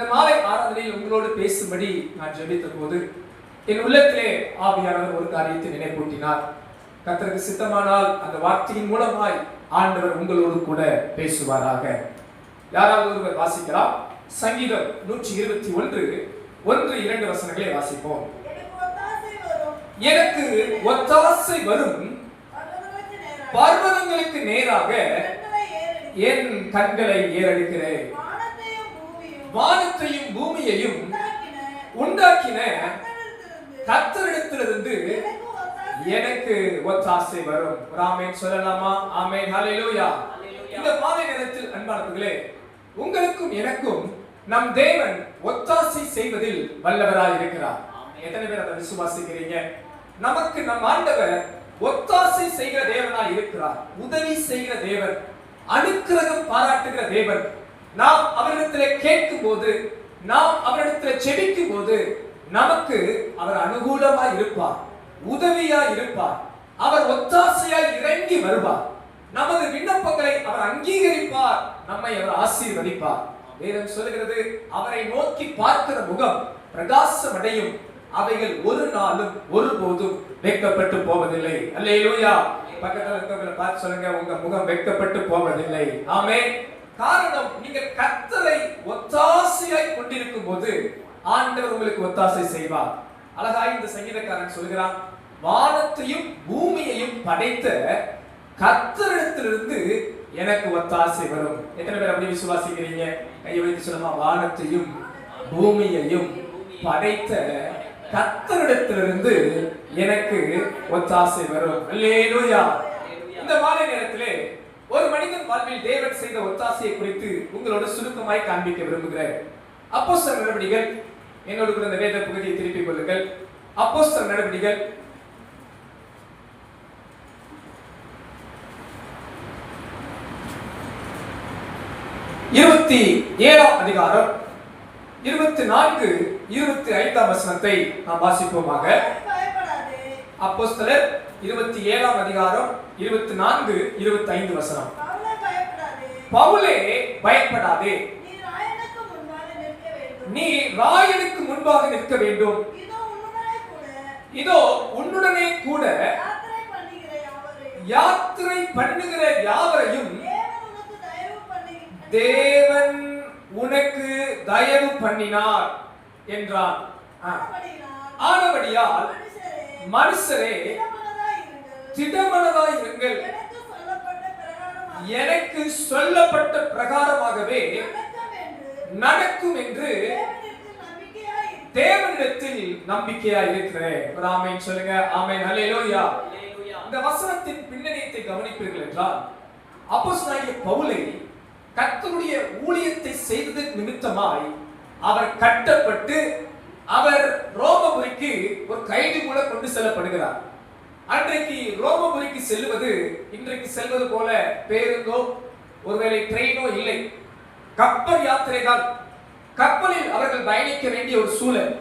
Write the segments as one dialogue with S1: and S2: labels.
S1: இந்த மாலை ஆராதனையில் உங்களோடு பேசும்படி நான் ஜெபித்த போது என் உள்ளத்திலே ஆவியானவர் ஒரு காரியத்தை நினைப்பூட்டினார். கர்த்தருக்கு சித்தமானால் அந்த வார்த்தையின் மூலமாய் ஆண்டவர் உங்களோடு கூட பேசுவாராக. யாராவது ஒருவர் வாசிக்கலாம்? சங்கீதம் நூற்றி இருபத்தி ஒன்று ஒன்று இரண்டு வசனங்களை வாசிப்போம்.
S2: எனக்கு ஒத்தாசை வரும். பர்வதங்களுக்கு நேராக.
S1: என் கண்களை ஏறெடுக்கிறேன்.
S2: வானத்தையும்
S1: பூமியையும்
S2: உண்டாக்கின. கர்த்தரிடத்திலிருந்து எனக்கு ஒத்தாசை
S1: வரும். ஒரு ஆமென் சொல்லலாமா? ஆமென். ஹalleluya. இந்த மாலை நேரத்தில் அன்பானவர்களே உங்களுக்கும் எனக்கும் நம் தேவன் ஒத்தாசை செய்வதில் வல்லவராய் இருக்கிறார். எத்தனை பேர் அதை விசுவாசிக்கிறீங்க? நமக்கு நம் ஆண்டவர் ஒத்தாசை செய்கிற தேவனாய் இருக்கிறார். உதவி செய்கிற தேவன் அனுக்கிரகம் பாராட்டுகிற தேவன் நாம் அவரிடத்தில் கேட்கும் போது நாம் அவரிடத்தில் செபிக்கும் போது நமக்கு அவர் அனுகூலமாய் இருப்பார் உதவியா இருப்பார் அவர் ஒத்தாசையாய் இறங்கி வருவார். நமது விண்ணப்பங்களை அவர் அங்கீகரிப்பார் நம்மை அவர் ஆசீர்வதிப்பார். வேதம் சொல்லுகிறது அவரை நோக்கி பார்க்கிற முகம் பிரகாசம் அடையும் அவைகள் ஒரு நாளும் ஒருபோதும் வெட்கப்பட்டு போவதில்லை. அல்லேலூயா. பக்கத்தில் இருக்கவங்களை பார்த்து சொல்லுங்க உங்க முகம் வெட்கப்பட்டு போவதில்லை. ஆமே காரணம் நீங்கள் கத்தரை ஒத்தாசையாய் கொண்டிருக்கும் போது ஆண்டவர் உங்களுக்கு ஒத்தாசை செய்வார். அழகாய் இந்த சங்கீதக்காரன் சொல்கிறான் வானத்தையும் பூமியையும் படைத்த கத்தரிடத்திலிருந்து எனக்கு ஒத்தாசை வரும். எத்தனை பேர் அப்படி விசுவாசிக்கிறீங்க? கையை வைத்து சொல்லுமா வானத்தையும் பூமியையும் படைத்த கத்தரிடத்திலிருந்து எனக்கு ஒத்தாசை வரும். இந்த மாலை நேரத்திலே ஒரு மனிதன் வாழ்வில் தேவன் செய்த ஒத்தாசையை குறித்து உங்களோட சுருக்கமாய் காண்பிக்க விரும்புகிறேன். அப்போஸ்தலர் நடவடிகள் என்னோடு கூட இந்த வேத பகுதியை திருப்பிக் கொள்ளுங்கள். அப்போஸ்தலர் நடவடிகள் இருபத்தி ஏழாம் அதிகாரம் இருபத்தி நான்கு இருபத்தி ஐந்தாம் வசனத்தை நாம் வாசிப்போமாக. அப்போஸ்தலர் இருபத்தி ஏழாம் அதிகாரம் இருபத்தி நான்கு இருபத்தி ஐந்து வசனம்.
S2: பவுலே பயப்படாதே. நீ ராயனுக்கு முன்பாக நிற்க வேண்டும். இதோ உன்னுடனே கூட. யாத்திரை பண்ணுகிற யாவரையும். தேவன் உனக்கு தயவு
S1: பண்ணினார் என்றான். ஆனபடியால்
S2: மனுஷரே.
S1: திடமனதாய் இருங்கள்.
S2: எனக்கு சொல்லப்பட்ட பிரகாரமாக
S1: எனக்கு சொல்லப்பட்ட பிரகாரமாகவே
S2: நடக்கும் என்று தேவனிடத்தில்
S1: நம்பிக்கையா இருக்கிறேன். ஒரு ஆமென் சொல்லுங்க. ஆமென். ஹalleluya. இந்த வசனத்தின் பின்னணியத்தை கவனிப்பீர்கள் என்றால் அப்போஸ்தலனாகிய பவுலை கர்த்தருடைய ஊழியத்தை செய்தது நிமித்தமாய் அவர் கட்டப்பட்டு அவர் ரோமபுரிக்கு ஒரு கைது கூட கொண்டு செல்லப்படுகிறார். அன்றைக்கு ரோமபுரிக்கு செல்வது இன்றைக்கு செல்வது போல பேருந்தோ ஒருவேளை ட்ரெயினோ இல்லை. கப்பல் யாத்திரை தான் கப்பலில் அவர்கள் பயணிக்க வேண்டிய ஒரு சூழல்.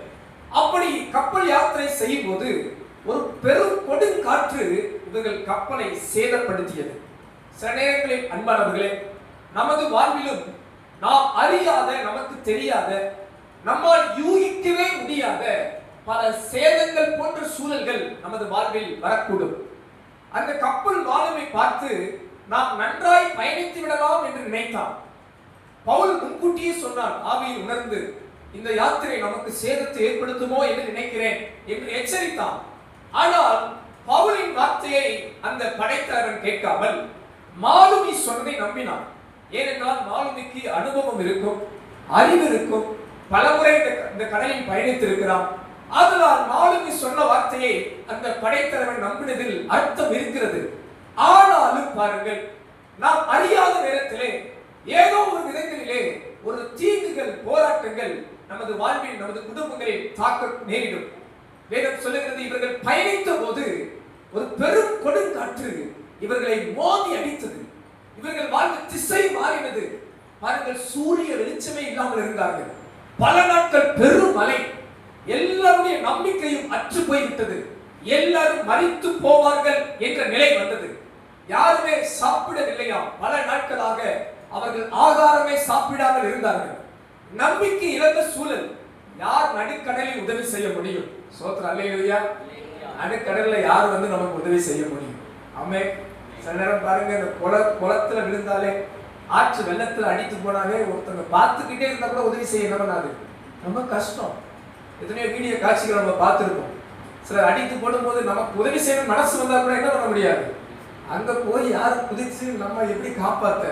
S1: அப்படி கப்பல் யாத்திரை செய்யும் போது ஒரு பெரும் கொடுங்காற்று இவர்கள் கப்பலை சேதப்படுத்தியது. சில நேரங்களில் அன்பானவர்களே நமது வாழ்விலும் நாம் அறியாத நமக்கு தெரியாத நம்மால் யூகிக்கவே முடியாத பல சேதங்கள் போன்ற சூழல்கள் நமது வாழ்வில் வரக்கூடும். அந்த கப்பல் வாழுமை பார்த்து நாம் நன்றாய் பயணித்து விடலாம் என்று நினைத்தான். பவுல் முன்கூட்டியே சொன்னான் ஆவியில் உணர்ந்து இந்த யாத்திரை நமக்கு சேதத்தை ஏற்படுத்துமோ என்று நினைக்கிறேன் என்று எச்சரித்தான். ஆனால் பவுலின் வார்த்தையை அந்த படைத்தாரன் கேட்காமல் மாலுமி சொன்னதை நம்பினான். ஏனென்றால் மாலுமிக்கு அனுபவம் இருக்கும் அறிவு இருக்கும். பலமுறை இந்த இந்த கடலில் பயணித்திருக்கிறான். ஆதலால் மாலுமி சொன்ன வார்த்தையை அந்த படைத்தலைவன் நம்பினதில் அர்த்தம் இருக்கிறது. ஆனாலும் பாருங்கள் நாம் அறியாத நேரத்திலே ஏதோ ஒரு விதங்களிலே ஒரு தீங்குகள் போராட்டங்கள் நமது வாழ்வில் நமது குடும்பங்களில் தாக்க நேரிடும். வேதம் சொல்லுகிறது இவர்கள் பயணித்த போது ஒரு பெரும் கொடுங்காற்று இவர்களை மோதி அடித்தது. இவர்கள் வாழ்வு திசை மாறினது. பாருங்கள் சூரிய வெளிச்சமே இல்லாமல் இருந்தார்கள். பல நாட்கள் பெரும் மழை. எல்லாருடைய நம்பிக்கையும் அற்று போய்விட்டது. எல்லாரும் மறித்து போவார்கள் என்ற நிலை வந்தது. யாருமே சாப்பிடவில்லையாம் பல நாட்களாக அவர்கள் ஆகாரமே சாப்பிடாமல் இருந்தார்கள். நம்பிக்கை இழந்த சூழல் யார் நடுக்கடலில் உதவி செய்ய முடியும்? சோத்திரம் அல்லையா நடுக்கடல்ல யார் வந்து நமக்கு உதவி செய்ய முடியும்? ஆமே சில நேரம் பாருங்க இந்த குள குளத்துல விழுந்தாலே ஆற்று வெள்ளத்துல அடித்து போனாலே ஒருத்தங்க பார்த்துக்கிட்டே இருந்தா கூட உதவி செய்ய என்ன பண்ணாது ரொம்ப கஷ்டம். எத்தனையோ வீடியோ காட்சிகள் நம்ம பார்த்துருக்கோம். சிலர் அடித்து போடும்போது நமக்கு உதவி செய்யணும் மனசு வந்தா கூட என்ன பண்ண முடியாது? அங்கே போய் யார் குதிச்சு நம்ம எப்படி காப்பாத்த?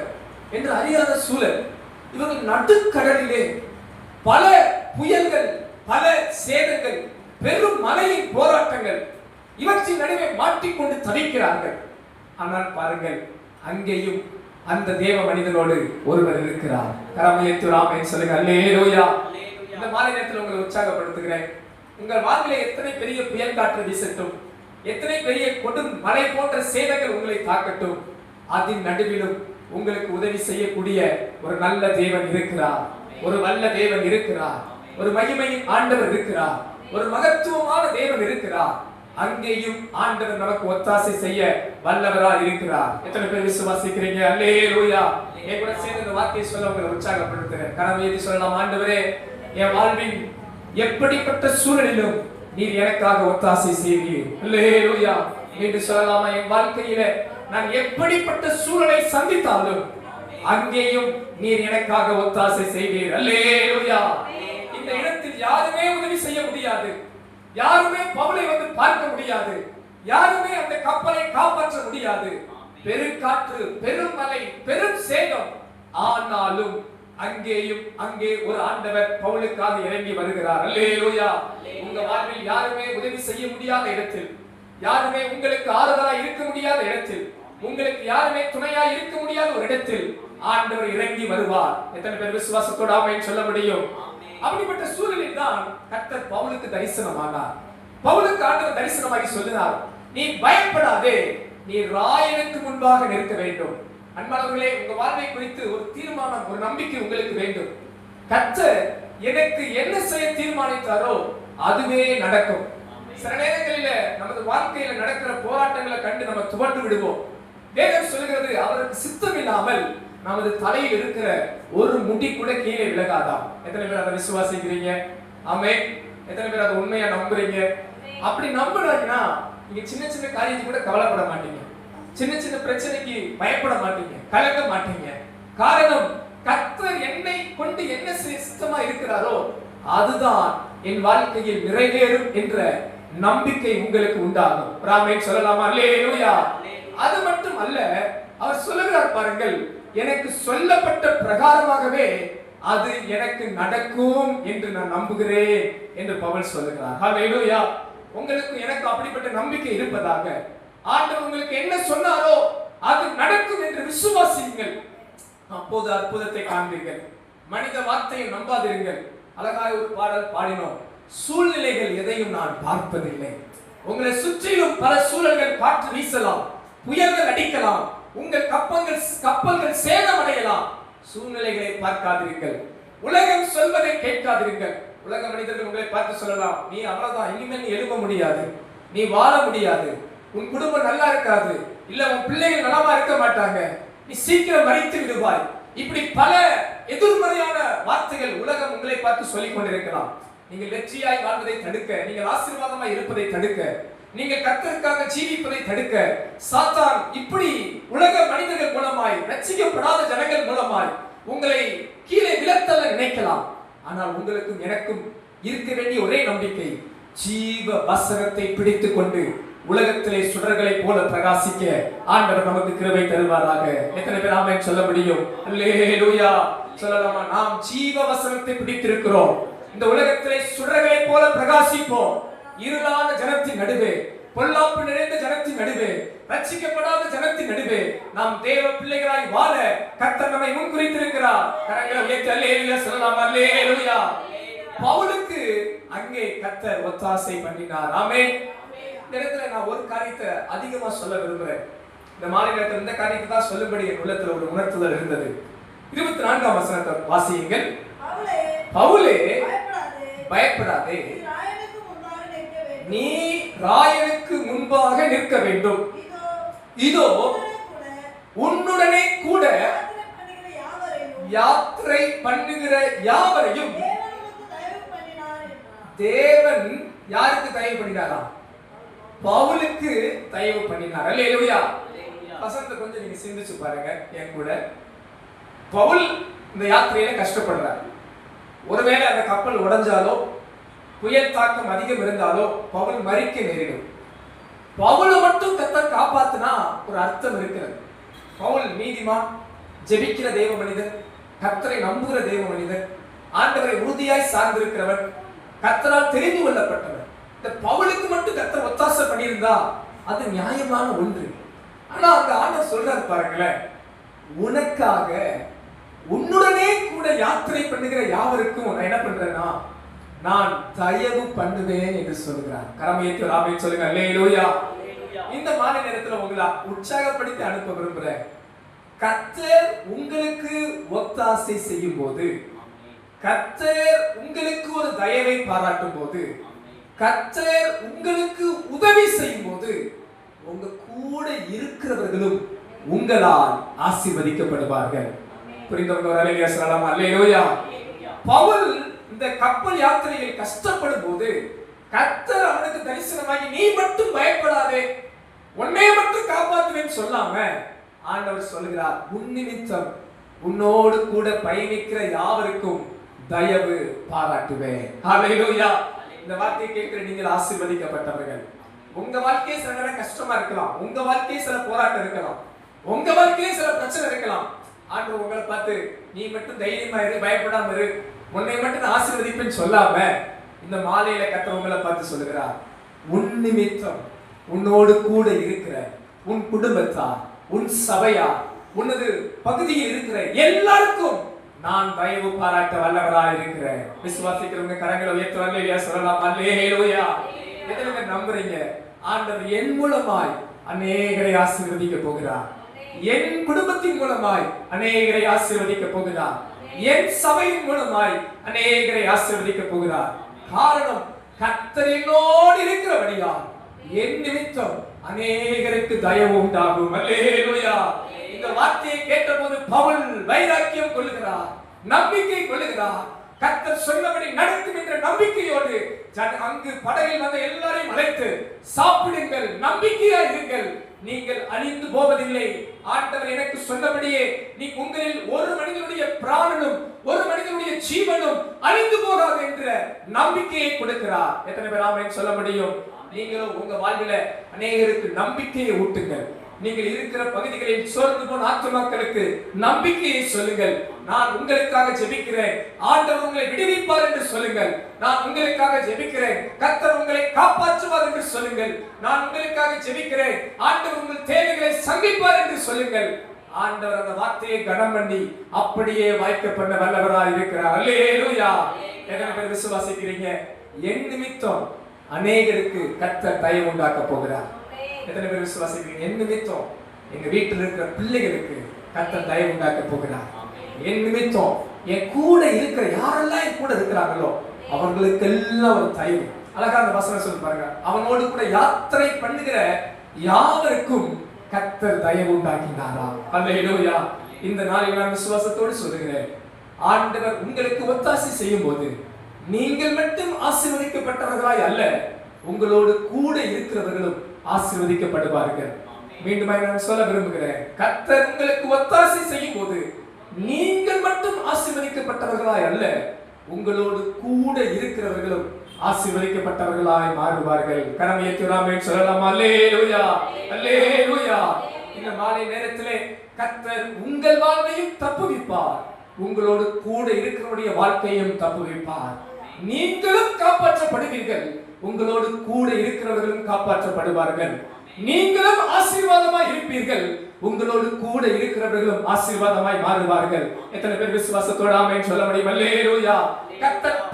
S1: என்று அறியாத சூழல். இவர்கள் நடுக்கடலிலே பல புயல்கள் பல சேதங்கள் பெரும் மலையின் போராட்டங்கள் இவற்றின் நடுவே மாட்டிக்கொண்டு தவிக்கிறார்கள். ஆனால் பாருங்கள் அங்கேயும் அந்த தேவ மனிதனோடு ஒருவர் இருக்கிறார். கரமையத்து ராமன் சொல்லுங்க அல்லேலூயா. இந்த மாலை நேரத்தில் உங்களை உற்சாகப்படுத்துகிறேன். உங்கள் வாழ்விலே எத்தனை பெரிய புயல் காற்று வீசட்டும் எத்தனை பெரிய கொடும் மலை போன்ற சேதங்கள் உங்களை தாக்கட்டும் அதன் நடுவிலும் உங்களுக்கு உதவி செய்யக்கூடிய ஒரு நல்ல தேவன் இருக்கிறார். ஒரு வல்ல தேவன் இருக்கிறார். ஒரு மகிமையின் ஆண்டவர் இருக்கிறார். ஒரு மகத்துவமான தேவன் இருக்கிறார். அங்கேயும் ஆண்டவர் நமக்கு ஒத்தாசை செய்ய வல்லவரா இருக்கிறார். எத்தனை பேர் விசுவாசிக்கிறீங்க? அல்லேலூயா. என் கூட சேர்ந்து இந்த வார்த்தையை சொல்ல உங்களை உற்சாகப்படுத்துகிறேன். கனவு எழுதி சொல்லலாம்? ஆண்டவரே என் வாழ்வின் எப்படிப்பட்ட சூழலிலும் நீர் எனக்காக ஒத்தாசை செய்வீர். அல்லேலூயா. என்று சொல்லலாமா? என் வாழ்க்கையில நான் எப்படிப்பட்ட சூழலை சந்தித்தாலும் அங்கேயும் நீர் எனக்காக ஒத்தாசை செய்வீர். அல்லேலூயா. இந்த இடத்தில் யாருமே உதவி செய்ய முடியாது. யாருமே பவுலை வந்து பார்க்க முடியாது. யாருமே அந்த கப்பலை காப்பாற்ற முடியாது. பெருங்காற்று பெருமலை பெரும் சேதம். ஆனாலும் அங்கேயும் அங்கே ஒரு ஆண்டவர் பவுலுக்காக இறங்கி வருகிறார். அல்லேலூயா. உங்க வாழ்வில் யாருமே உதவி செய்ய முடியாத இடத்தில் யாருமே உங்களுக்கு ஆறுதலா இருக்க முடியாத இடத்தில் உங்களுக்கு யாருமே துணையா இருக்க முடியாத ஒரு இடத்தில் ஆண்டவர் இறங்கி வருவார். எத்தனை பேர் விசுவாசத்தோட ஆமென் சொல்ல முடியும்? அப்படிப்பட்ட சூழலில் தான் கர்த்தர் பவுலுக்கு தரிசனமானார். பவுலுக்கு ஆண்டவர் தரிசனமாகி சொல்லினார் நீ பயப்படாதே நீ ராயனுக்கு முன்பாக நிற்க வேண்டும். அன்பானவர்களே உங்க வாழ்வை குறித்து ஒரு தீர்மானம் ஒரு நம்பிக்கை உங்களுக்கு வேண்டும். கர்த்தர் எனக்கு என்ன செய்ய தீர்மானித்தாரோ அதுவே நடக்கும். சில நேரங்களில நமது வாழ்க்கையில நடக்கிற போராட்டங்களை கண்டு நம்ம துவண்டு விடுவோம். வேதம் சொல்கிறது அவருக்கு சித்தம் இல்லாமல் நமது தலையில் இருக்கிற ஒரு முடி கூட கீழே விலகாதாம். எத்தனை பேர் அதை விசுவாசிக்கிறீங்க? ஆமே எத்தனை பேர் அதை உண்மையா நம்புறீங்க? அப்படி நம்புறாங்கன்னா நீங்க சின்ன சின்ன காரியத்துக்கு கூட கவலைப்பட மாட்டீங்க. சின்ன சின்ன பிரச்சனைக்கு பயப்பட மாட்டீங்க கலங்க மாட்டீங்க. காரணம் கர்த்தர் என்னை கொண்டு என்ன செய்ய சித்தமா இருக்கிறாரோ அதுதான் என் வாழ்க்கையில் நிறைவேறும் என்ற நம்பிக்கை உங்களுக்கு உண்டாகும். ராமேன் சொல்லலாமா? இல்லையா அது மட்டும் அல்ல அவர் சொல்லுகிறார் பாருங்கள் எனக்கு சொல்லப்பட்ட பிரகாரமாகவே அது எனக்கு நடக்கும் என்று நான் நம்புகிறேன் என்று பவல் சொல்லுகிறார். உங்களுக்கு எனக்கு அப்படிப்பட்ட நம்பிக்கை இருப்பதாக ஆண்டவர் உங்களுக்கு என்ன சொன்னாரோ அது நடக்கும் என்று விசுவாசியுங்கள். அப்போது அற்புதத்தை காண்பீர்கள். மனித வார்த்தையை நம்பாதிருங்கள். அழகாய் ஒரு பாடல் பாடினோம். சூழ்நிலைகள் எதையும் நான் பார்ப்பதில்லை உங்களை சுற்றிலும் பல சூழல்கள் காற்று வீசலாம். புயல்கள் அடிக்கலாம். உங்கள் கப்பல்கள் கப்பல்கள் சேதமடையலாம் சூழ்நிலைகளை பார்க்காதீர்கள். உலகம் சொல்வதை கேட்காதீர்கள். உலக மனிதர்கள் உங்களை பார்த்து சொல்லலாம் நீ அவ்வளவுதான். இனிமேல் நீ எழுத முடியாது. நீ வாழ முடியாது. உன் குடும்பம் நல்லா இருக்காது. இல்ல உன் பிள்ளைகள் நலமா இருக்க மாட்டாங்க. நீ சீக்கிரம் மறைத்து விடுவாய். இப்படி பல எதிர்மறையான வார்த்தைகள் உலகம் உங்களை பார்த்து சொல்லிக் கொண்டிருக்கலாம். நீங்கள் வெற்றியாய் வாழ்வதை தடுக்க நீங்கள் ஆசீர்வாதமாய் இருப்பதை தடுக்க நீங்கள் கத்தருக்காக ஜீவிப்பதை தடுக்க சாத்தான் இப்படி உலக மனிதர்கள் மூலமாய் ரட்சிக்கப்படாத ஜனங்கள் மூலமாய் உங்களை கீழே விழத்தள்ள நினைக்கலாம். ஆனால் உங்களுக்கும் எனக்கும் இருக்க வேண்டிய ஒரே நம்பிக்கை ஜீவ வசனத்தை பிடித்துக் கொண்டு உலகத்திலே சுடர்களை போல பிரகாசிக்க ஆண்டவர் நமக்கு கிருபை தருவாராக. எத்தனை பேர் ஆமை சொல்ல முடியும்? சொல்லலாமா? நாம் ஜீவ வசனத்தை பிடித்திருக்கிறோம். இந்த உலகத்திலே சுடர்களை போல பிரகாசிப்போம். இருளான ஜனத்தின் நடுவே பொல்லாப்பு நிறைந்த ஜனத்தின் நடுவே ரட்சிக்கப்படாத ஜனத்தின் நடுவே நாம் தேவ பிள்ளைகளாய் வாழ கர்த்தர் நம்மை முன்குறித்திருக்கிறார் கரங்களை உயர்த்தி அல்லேலூயா சொல்லலாம்? அல்லேலூயா. பவுலுக்கு அங்கே கர்த்தர் ஒத்தாசை பண்ணினார். ஆமே இந்த இடத்துல நான் ஒரு காரியத்தை அதிகமா சொல்ல விரும்புறேன். இந்த மாலை நேரத்தில் இந்த காரியத்தை தான் சொல்லும்படி என் உள்ளத்துல ஒரு உணர்த்துதல் இருந்தது. இருபத்தி நான்காம் வசனத்தை வாசியுங்கள். பவுலே
S2: பயப்படாதே. நீ ராயனுக்கு முன்பாக நிற்க வேண்டும். இதோ
S1: உன்னுடனே கூட
S2: யாத்திரை பண்ணுகிற யாவரையும்.
S1: தேவன் யாருக்கு தயவு பண்ணினாரா? பவுலுக்கு தயவு பண்ணினார். அல்லேலூயா. வசந்த கொஞ்சம் நீங்க சிந்திச்சு பாருங்க என் கூட. பவுல் இந்த யாத்திரையில கஷ்டப்படுறார். ஒருவேளை அந்த கப்பல் உடைஞ்சாலோ புயல் தாக்கம் அதிகம் இருந்தாலோ பவுல் மறிக்க நேரிடும். பவுலை மட்டும் கத்தர் காப்பாத்துனா ஒரு அர்த்தம் இருக்கிறது. பவுல் நீதிமான் ஜெபிக்கிற தேவ மனிதன் கத்தரை நம்புகிற தேவ மனிதன் ஆண்டவரை உறுதியாய் சார்ந்திருக்கிறவன் கத்தரால் தெரிந்து கொள்ளப்பட்டவன் இந்த பவுலுக்கு மட்டும் கத்தர் ஒத்தாசை பண்ணியிருந்தா அது நியாயமான ஒன்று. ஆனா அந்த ஆண்டர் சொல்றாரு பாருங்களேன் உனக்காக உன்னுடனே கூட யாத்திரை பண்ணுகிற யாவருக்கும் நான் என்ன பண்றேன்னா நான் தயவு பண்ணுவேன் என்று சொல்கிறார் கரமையத்து ராமே சொல்லுங்க அல்லேலூயா. இந்த மாலை நேரத்துல உங்களை உற்சாகப்படுத்தி அனுப்ப விரும்புறேன். கத்தர் உங்களுக்கு ஒத்தாசை செய்யும் போது கத்தர் உங்களுக்கு ஒரு தயவை பாராட்டும் போது கர்த்தர் உங்களுக்கு உதவி செய்யும் போது உங்க கூட இருக்கிறவர்களும் உங்களால் ஆசீர்வதிக்கப்படுவார்கள். புரிந்தவங்க ஒரு அலையியா பவுல் இந்த கப்பல் யாத்திரையில் கஷ்டப்படும் போது கத்தர் அவனுக்கு தரிசனமாகி நீ மட்டும் பயப்படாதே. உன்னை மட்டும் காப்பாற்றுவேன்னு சொல்லாம ஆண்டவர் சொல்கிறார் உன்னிமித்தம் உன்னோடு கூட பயணிக்கிற யாவருக்கும் தயவு பாராட்டுவேன். ஹalleluya இந்த வார்த்தையை கேட்கிற நீங்கள் ஆசீர்வதிக்கப்பட்டவர்கள். உங்க வாழ்க்கையே சில நேரம் கஷ்டமா இருக்கலாம். உங்க வாழ்க்கையே சில போராட்டம் இருக்கலாம். உங்க வாழ்க்கையே சில பிரச்சனை இருக்கலாம். ஆண்டு உங்களை பார்த்து நீ மட்டும் தைரியமா இரு பயப்படாம இரு. உன்னை மட்டும் நான் சொல்லாம இந்த மாலையில கத்த உங்களை பார்த்து சொல்லுகிறார். உன் நிமித்தம் உன்னோடு கூட இருக்கிற உன் குடும்பத்தார் உன் சபையா உனது பகுதியில் இருக்கிற எல்லாருக்கும் நான் தயவு பாராட்ட வல்லவராய் இருக்கிறேன். விசுவாசிக்கிறவங்க கரங்களை உயர்த்துவாங்க இல்லையா? சொல்லலாம். அல்லேலூயா. எத்தனை பேர் நம்புறீங்க? ஆண்டவர் என் மூலமாய் அநேகரை ஆசீர்வதிக்க போகிறார். என் குடும்பத்தின் மூலமாய் அநேகரை ஆசீர்வதிக்க போகிறார். என் சபையின் மூலமாய் அநேகரை ஆசீர்வதிக்க போகிறார். காரணம் கத்தரினோடு இருக்கிறபடியால் என் நிமித்தம் அநேகருக்கு தயவு உண்டாகும். அல்லேலூயா. இந்த வார்த்தையை கேட்டபோது பவுல் வைராக்கியம் கொள்ளுகிறார் நம்பிக்கை கொள்ளுகிறார். கர்த்தர் சொன்னபடி நடக்கும் என்ற நம்பிக்கையோடு அங்கு படகில் வந்த எல்லாரையும் அழைத்து சாப்பிடுங்கள் நம்பிக்கையா இருங்கள். நீங்கள் அழிந்து போவதில்லை. ஆண்டவர் எனக்கு சொன்னபடியே நீ உங்களில் ஒரு மனிதனுடைய பிராணனும் ஒரு மனிதனுடைய ஜீவனும் அழிந்து போகாது என்ற நம்பிக்கையை கொடுக்கிறார். எத்தனை பேர் ஆமென் சொல்ல முடியும்? நீங்களும் உங்க வாழ்வில அநேகருக்கு நம்பிக்கையை ஊட்டுங்கள். நீங்கள் இருக்கிற பகுதிகளில் சோர்ந்து போன ஆத்துமாக்களுக்கு நம்பிக்கையை சொல்லுங்கள். நான் உங்களுக்காக ஜெபிக்கிறேன். ஆண்டவர் உங்களை விடுவிப்பார் என்று சொல்லுங்கள். நான் உங்களுக்காக ஜெபிக்கிறேன். கர்த்தர் உங்களை காப்பாற்றுவார் என்று சொல்லுங்கள். நான் உங்களுக்காக ஜெபிக்கிறேன். ஆண்டவர் உங்கள் தேவைகளை சந்திப்பார் என்று சொல்லுங்கள். ஆண்டவர் அந்த வார்த்தையை கனம் பண்ணி அப்படியே வாய்க்க பண்ண வல்லவராய் இருக்கிறார். அல்லேலூயா. எத்தனை பேர் விசுவாசிக்கிறீங்க? என் நிமித்தம் அநேகருக்கு கத்த தயவு உண்டாக்க போகிறார். எத்தனை பேர் விசுவாசிக்கிறீங்க? என் நிமித்தம் எங்க வீட்டில் இருக்கிற பிள்ளைகளுக்கு கர்த்தர் தயவு உண்டாக்க போகிறார். என் நிமித்தம் என் கூட இருக்கிற யாரெல்லாம் என் கூட இருக்கிறாங்களோ அவர்களுக்கெல்லாம் ஒரு தயவு அழகா அந்த வசனம் சொல்லி பாருங்க. அவனோடு கூட யாத்திரை பண்ணுகிற யாவருக்கும் கர்த்தர் தயவு உண்டாக்கினாரா? அல்லேலூயா. இந்த நாளில் நான் விசுவாசத்தோடு சொல்லுகிறேன். ஆண்டவர் உங்களுக்கு ஒத்தாசை செய்யும் போது நீங்கள் மட்டும் ஆசீர்வதிக்கப்பட்டவர்களாய் அல்ல உங்களோடு கூட இருக்கிறவர்களும் ஆசிர்வதிக்கப்படுவார்கள். மீண்டும் நான் சொல்ல விரும்புகிறேன். கர்த்தர் உங்களுக்கு ஒத்தாசை செய்யும் போது நீங்கள் மட்டும் ஆசிர்வதிக்கப்பட்டவர்களாய் அல்ல உங்களோடு கூட இருக்கிறவர்களும் ஆசீர்வதிக்கப்பட்டவர்களாய் மாறுவார்கள். கடமையை துறாமே சொல்லலாம் அல்லேலூயா அல்லேலூயா. இந்த மாலை நேரத்திலே கர்த்தர் உங்கள் வாழ்வையும் தப்புவிப்பார். உங்களோடு கூட இருக்கிறவருடைய வாழ்க்கையும் தப்புவிப்பார். நீங்களும் காப்பாற்றப்படுவீர்கள். உங்களோடு கூட இருக்கிறவர்களும் காப்பாற்றப்படுவார்கள். நீங்களும் ஆசீர்வாதமாய் இருப்பீர்கள். உங்களோடு கூட இருக்கிறவர்களும் ஆசீர்வாதமாய் மாறுவார்கள். எத்தனை பேர் விசுவாசத்தோட ஆமென் சொல்ல முடியும்? அல்லேலூயா.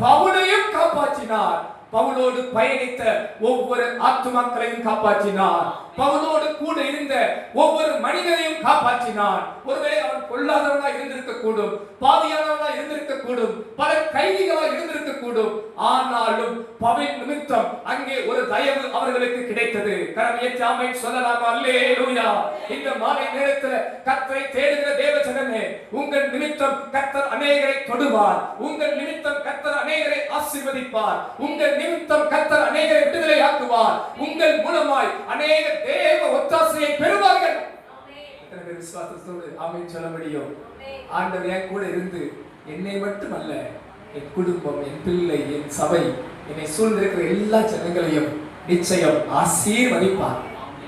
S1: பவுலையும் காப்பாற்றினார். பவுலோடு பயணித்த ஒவ்வொரு ஆத்துமாக்களையும் காப்பாற்றினார். பவுலோடு கூட இருந்த ஒவ்வொரு மனிதனையும் காப்பாற்றினார். ஒருவேளை அவன் பொல்லாதவனா இருந்திருக்க கூடும் பாவியானவனா இருந்திருக்க கூடும் பல கைதிகளா இருந்திருக்க கூடும் ஆனாலும் பவை நிமித்தம் அங்கே ஒரு தயவு அவர்களுக்கு கிடைத்தது. கரமையற்ற ஆமென் சொல்லலாமா? அல்லேலூயா. இந்த மாலை நேரத்துல கத்தரை தேடுகிற தேவ உங்கள் நிமித்தம் கர்த்தர் அநேகரை தொடுவார். உங்கள் நிமித்தம் கத்தர் அநேகரை ஆசீர்வதிப்பார். உங்கள் நிமித்தம் கத்தர் அநேகரை விடுதலை ஆக்குவார் உங்கள் மூலமாய் அநேக தேவ ஒத்தாசையை பெறுவார்கள். எத்தனை பேர் விசுவாசத்தோடு ஆமென் சொல்ல முடியும்? ஆண்டவர் என் கூட இருந்து என்னை மட்டுமல்ல என் குடும்பம் என் பிள்ளை என் சபை என்னை சூழ்ந்திருக்கிற எல்லா ஜனங்களையும் நிச்சயம் ஆசீர்வதிப்பார்.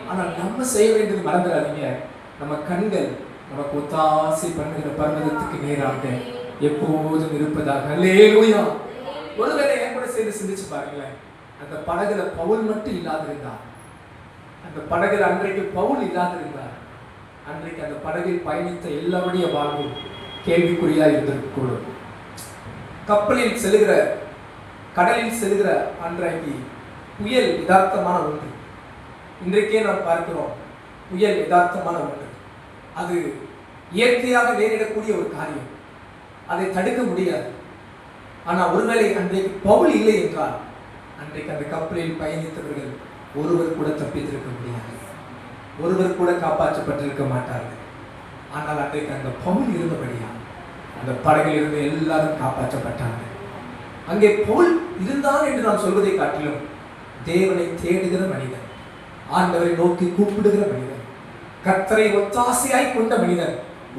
S1: ஆனால் நம்ம செய்ய வேண்டியது மறந்துடாதீங்க. நம்ம கண்கள் நமக்கு ஒத்தாசை பண்ணுகிற பர்வதத்துக்கு நேராக எப்போதும் இருப்பதாக. அல்லேலூயா ஒருவேளை சேர்ந்து சிந்திச்சு பாருங்களேன். அந்த படகுல பவுல் மட்டும் இல்லாதிருந்தார். அந்த படகுல அன்றைக்கு பவுல் இல்லாதிருந்தார். அன்றைக்கு அந்த படகில் பயணித்த எல்லாருடைய வாழ்வும் கேள்விக்குறியா இருந்திருக்கக்கூடும். கப்பலில் செல்கிற கடலில் செல்லுகிற அன்றைக்கு புயல் யதார்த்தமான ஒன்று. இன்றைக்கே நாம் பார்க்கிறோம் புயல் யதார்த்தமான ஒன்று. அது இயற்கையாக நேரிடக்கூடிய ஒரு காரியம். அதை தடுக்க முடியாது. ஆனால் ஒருவேளை அன்றைக்கு பவுல் இல்லை என்றால் அன்றைக்கு அந்த கப்பலில் பயணித்தவர்கள் ஒருவர் கூட தப்பித்திருக்க முடியாது. ஒருவர் கூட காப்பாற்றப்பட்டிருக்க மாட்டார்கள். ஆனால் அன்றைக்கு அந்த பவுல் இருந்தபடியா அந்த படகில் இருந்து எல்லாரும் காப்பாற்றப்பட்டாங்க. அங்கே பவுல் இருந்தான் என்று நான் சொல்வதை காட்டிலும் தேவனை தேடுகிற மனிதன் ஆண்டவரை நோக்கி கூப்பிடுகிற மனிதன் கத்தரை ஒத்தாசையாய் கொண்ட மனிதன்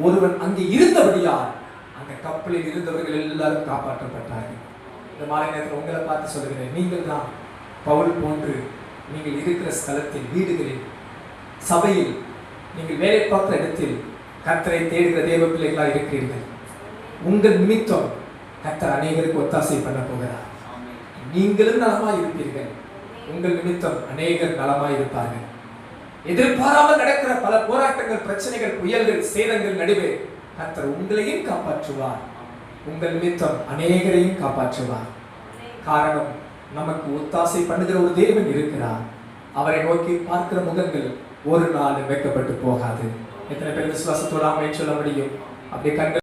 S1: ஒருவன் அங்கே இருந்தபடியால் அந்த கப்பலில் இருந்தவர்கள் எல்லாரும் காப்பாற்றப்பட்டார்கள். இந்த மாலை நேரத்தில் உங்களை பார்த்து சொல்கிறேன் நீங்கள் தான் பவுல் போன்று நீங்கள் இருக்கிற ஸ்தலத்தில் வீடுகளில் சபையில் நீங்கள் வேலை பார்த்த இடத்தில் கத்தரை தேடுகிற தேவ பிள்ளைகளாக இருக்கிறீர்கள். உங்கள் நிமித்தம் கத்தர் அநேகருக்கு ஒத்தாசை பண்ண போகிறார். நீங்களும் நலமாக இருப்பீர்கள். உங்கள் நிமித்தம் அநேகர் நலமாக இருப்பார்கள். எதிர்பாராமல் நடக்கிற பல போராட்டங்கள் பிரச்சனைகள் புயல்கள் சேதங்கள் நடுவே கர்த்தர் உங்களையும் காப்பாற்றுவார். உங்கள் நிமித்தம் அநேகரையும் காப்பாற்றுவார். காரணம் நமக்கு ஒத்தாசை பண்ணுகிற ஒரு தேவன் இருக்கிறார். அவரை நோக்கி பார்க்கிற முகங்கள் ஒரு நாள் வைக்கப்பட்டு போகாது. எத்தனை பேர் விசுவாசத்தோட அமைச்சொல்ல சொல்ல முடியும்? அப்படி கண்கள்